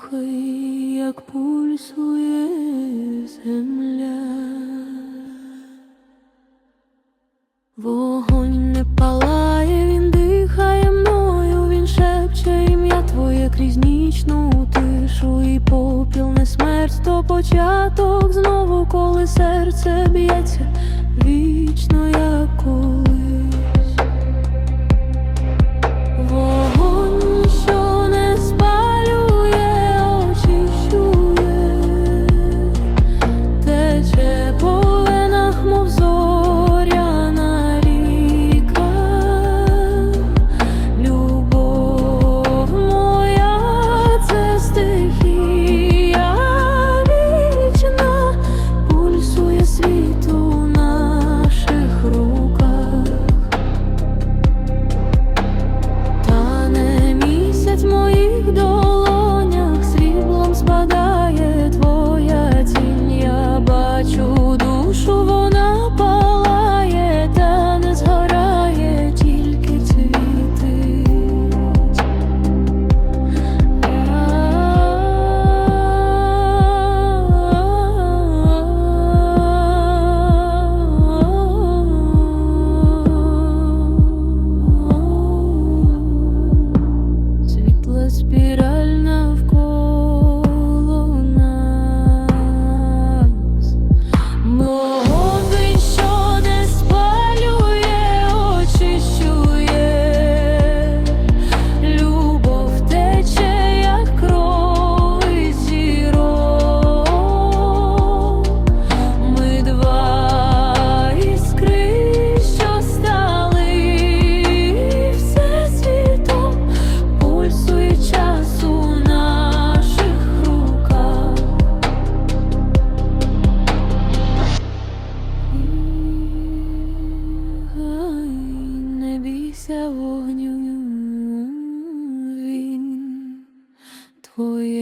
Слухай, як пульсує земля, вогонь не палає, він дихає мною, він шепче ім'я твоє крізь нічну тишу і попіл не смерть, то початок знову, коли серце б'ється. Вогню він твоє.